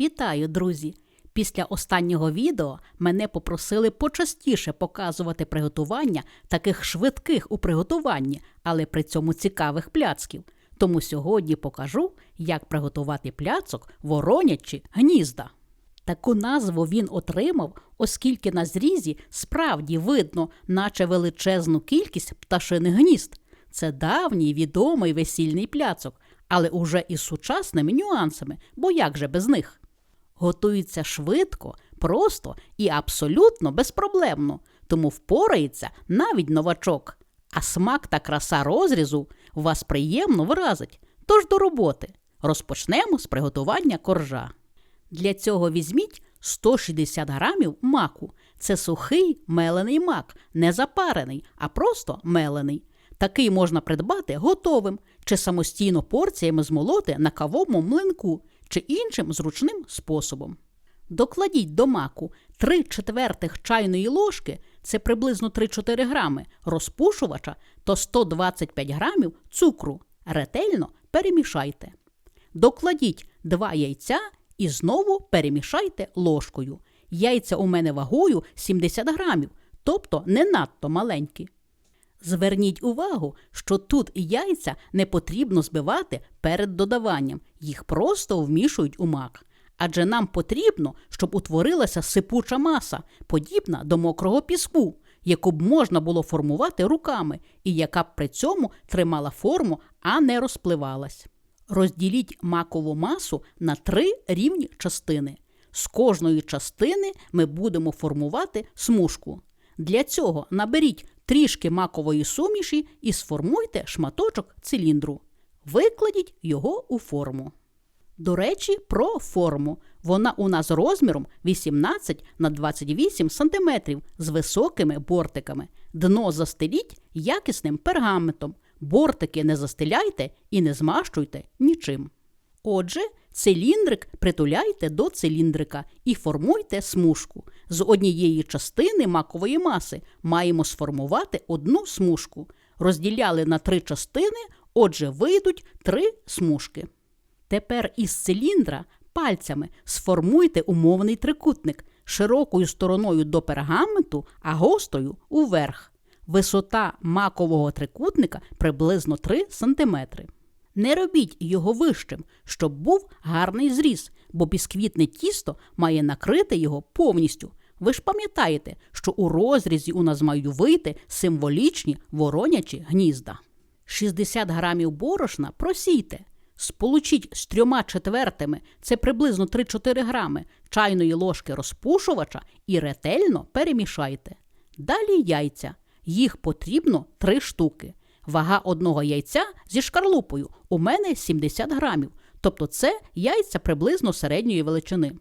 Вітаю, друзі! Після останнього відео мене попросили почастіше показувати приготування таких швидких у приготуванні, але при цьому цікавих пляцків. Тому сьогодні покажу, як приготувати пляцок воронячі гнізда. Таку назву він отримав, оскільки на зрізі справді видно, наче величезну кількість пташиних гнізд. Це давній відомий весільний пляцок, але уже із сучасними нюансами, бо як же без них? Готується швидко, просто і абсолютно безпроблемно, тому впорається навіть новачок. А смак та краса розрізу вас приємно вразить. Тож до роботи. Розпочнемо з приготування коржа. Для цього візьміть 160 грамів маку. Це сухий мелений мак, не запарений, а просто мелений. Такий можна придбати готовим чи самостійно порціями змолоти на кавовому млинку чи іншим зручним способом. Докладіть до маку 3 четвертих чайної ложки, це приблизно 3-4 грами, розпушувача та 125 грамів цукру. Ретельно перемішайте. Докладіть 2 яйця і знову перемішайте ложкою. Яйця у мене вагою 70 грамів, тобто не надто маленькі. Зверніть увагу, що тут яйця не потрібно збивати перед додаванням, їх просто вмішують у мак. Адже нам потрібно, щоб утворилася сипуча маса, подібна до мокрого піску, яку б можна було формувати руками і яка б при цьому тримала форму, а не розпливалась. Розділіть макову масу на три рівні частини. З кожної частини ми будемо формувати смужку. Для цього наберіть трішки макової суміші і сформуйте шматочок циліндру. Викладіть його у форму. До речі, про форму. Вона у нас розміром 18 на 28 см з високими бортиками. Дно застеліть якісним пергаментом. Бортики не застеляйте і не змащуйте нічим. Отже, циліндрик притуляйте до циліндрика і формуйте смужку. З однієї частини макової маси маємо сформувати одну смужку. Розділяли на три частини, отже, вийдуть три смужки. Тепер із циліндра пальцями сформуйте умовний трикутник широкою стороною до пергаменту, а гостою уверх. Висота макового трикутника приблизно 3 см. Не робіть його вищим, щоб був гарний зріз, бо бісквітне тісто має накрити його повністю. Ви ж пам'ятаєте, що у розрізі у нас мають вийти символічні воронячі гнізда. 60 грамів борошна просійте. Сполучіть з трьома четвертими, це приблизно 3-4 грами чайної ложки розпушувача і ретельно перемішайте. Далі яйця. Їх потрібно 3 штуки. Вага одного яйця зі шкарлупою у мене 70 грамів, тобто це яйця приблизно середньої величини.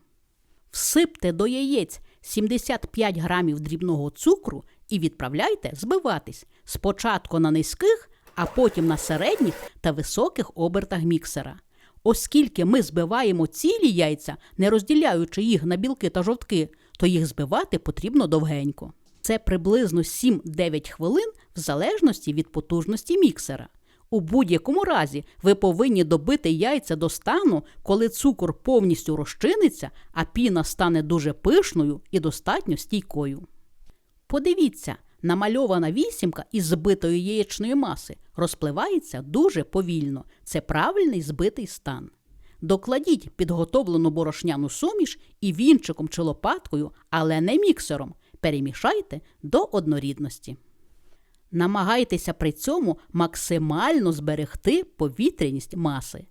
Всипте до яєць 75 грамів дрібного цукру і відправляйте збиватись спочатку на низьких, а потім на середніх та високих обертах міксера. Оскільки ми збиваємо цілі яйця, не розділяючи їх на білки та жовтки, то їх збивати потрібно довгенько. Це приблизно 7-9 хвилин в залежності від потужності міксера. У будь-якому разі ви повинні добити яйця до стану, коли цукор повністю розчиниться, а піна стане дуже пишною і достатньо стійкою. Подивіться, намальована вісімка із збитої яєчної маси розпливається дуже повільно. Це правильний збитий стан. Докладіть підготовлену борошняну суміш і вінчиком чи лопаткою, але не міксером. Перемішайте до однорідності. Намагайтеся при цьому максимально зберегти повітряність маси.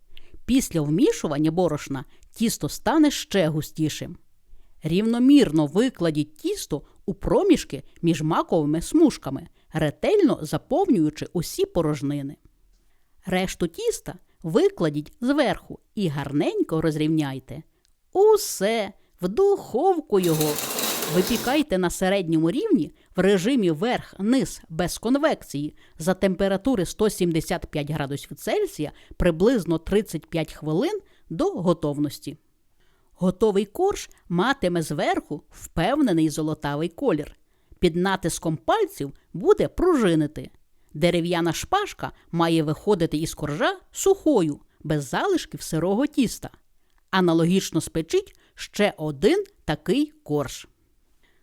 Після вмішування борошна тісто стане ще густішим. Рівномірно викладіть тісто у проміжки між маковими смужками, ретельно заповнюючи усі порожнини. Решту тіста викладіть зверху і гарненько розрівняйте. Усе в духовку його. Випікайте на середньому рівні в режимі верх-низ без конвекції за температури 175 градусів Цельсія приблизно 35 хвилин до готовності. Готовий корж матиме зверху впевнений золотавий колір. Під натиском пальців буде пружинити. Дерев'яна шпажка має виходити із коржа сухою, без залишків сирого тіста. Аналогічно спечіть ще один такий корж.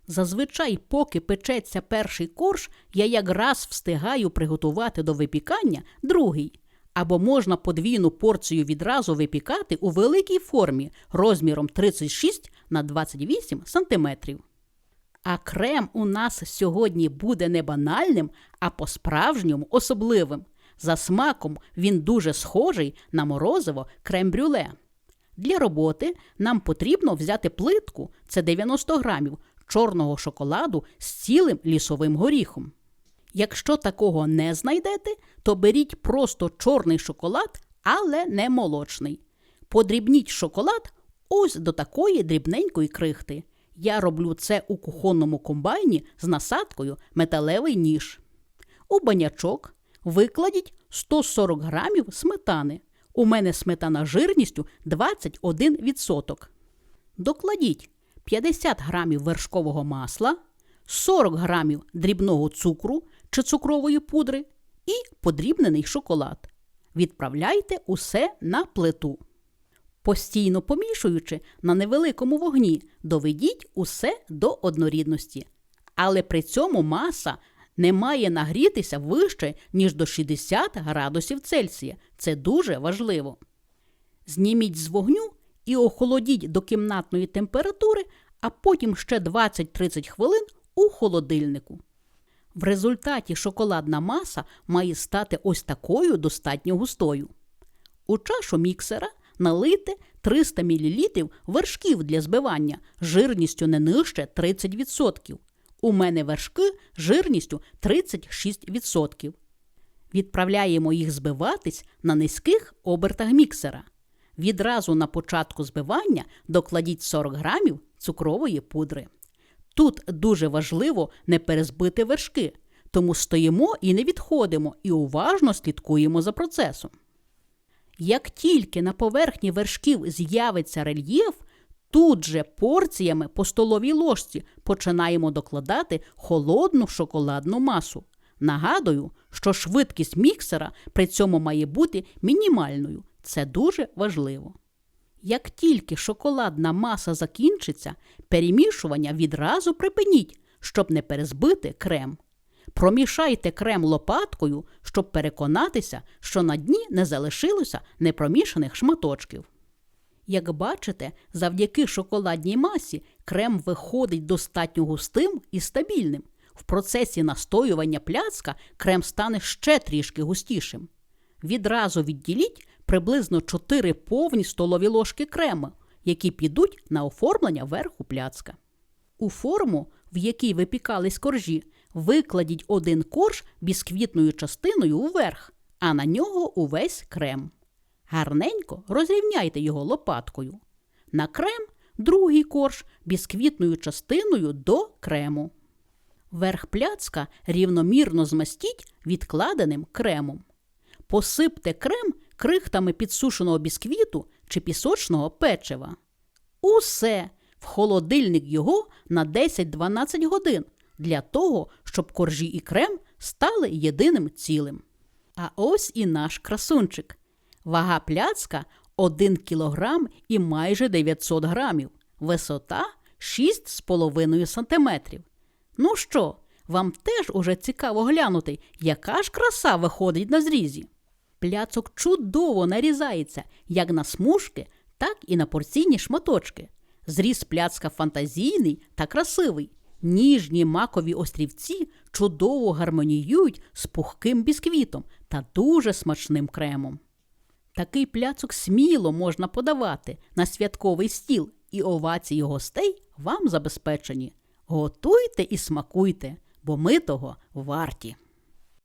Зазвичай, поки печеться перший корж, я якраз встигаю приготувати до випікання другий. Або можна подвійну порцію відразу випікати у великій формі розміром 36 на 28 см. А крем у нас сьогодні буде не банальним, а по-справжньому особливим. За смаком він дуже схожий на морозиво крем-брюле. Для роботи нам потрібно взяти плитку це 90 грамів чорного шоколаду з цілим лісовим горіхом. Якщо такого не знайдете, то беріть просто чорний шоколад, але не молочний. Подрібніть шоколад ось до такої дрібненької крихти. Я роблю це у кухонному комбайні з насадкою металевий ніж. У банячок викладіть 140 грамів сметани. У мене сметана жирністю 21%. Докладіть 50 грамів вершкового масла, 40 грамів дрібного цукру чи цукрової пудри і подрібнений шоколад. Відправляйте усе на плиту. Постійно помішуючи на невеликому вогні, доведіть усе до однорідності. Але при цьому маса не має нагрітися вище, ніж до 60 градусів Цельсія. Це дуже важливо. Зніміть з вогню і охолодіть до кімнатної температури, а потім ще 20-30 хвилин у холодильнику. В результаті шоколадна маса має стати ось такою достатньо густою. У чашу міксера налийте 300 мл вершків для збивання жирністю не нижче 30%. У мене вершки жирністю 36%. Відправляємо їх збиватись на низьких обертах міксера. Відразу на початку збивання докладіть 40 грамів цукрової пудри. Тут дуже важливо не перезбити вершки, тому стоїмо і не відходимо і уважно слідкуємо за процесом. Як тільки на поверхні вершків з'явиться рельєф, тут же порціями по столовій ложці починаємо докладати холодну шоколадну масу. Нагадую, що швидкість міксера при цьому має бути мінімальною. Це дуже важливо. Як тільки шоколадна маса закінчиться, перемішування відразу припиніть, щоб не перезбити крем. Промішайте крем лопаткою, щоб переконатися, що на дні не залишилося непромішаних шматочків. Як бачите, завдяки шоколадній масі крем виходить достатньо густим і стабільним. В процесі настоювання пляцка крем стане ще трішки густішим. Відразу відділіть приблизно 4 повні столові ложки крему, які підуть на оформлення верху пляцка. У форму, в якій випікались коржі, викладіть один корж бісквітною частиною вверх, а на нього увесь крем. Гарненько розрівняйте його лопаткою. На крем другий корж бісквітною частиною до крему. Верх пляцка рівномірно змастіть відкладеним кремом. Посипте крем крихтами підсушеного бісквіту чи пісочного печива. Усе в холодильник його на 10-12 годин для того, щоб коржі і крем стали єдиним цілим. А ось і наш красунчик. Вага пляцка 1 кг і майже 900 грамів, висота 6,5 см. Ну що, вам теж уже цікаво глянути, яка ж краса виходить на зрізі? Пляцок чудово нарізається як на смужки, так і на порційні шматочки. Зріз пляцка фантазійний та красивий. Ніжні макові острівці чудово гармоніюють з пухким бісквітом та дуже смачним кремом. Такий пляцок сміло можна подавати на святковий стіл, і овації гостей вам забезпечені. Готуйте і смакуйте, бо ми того варті.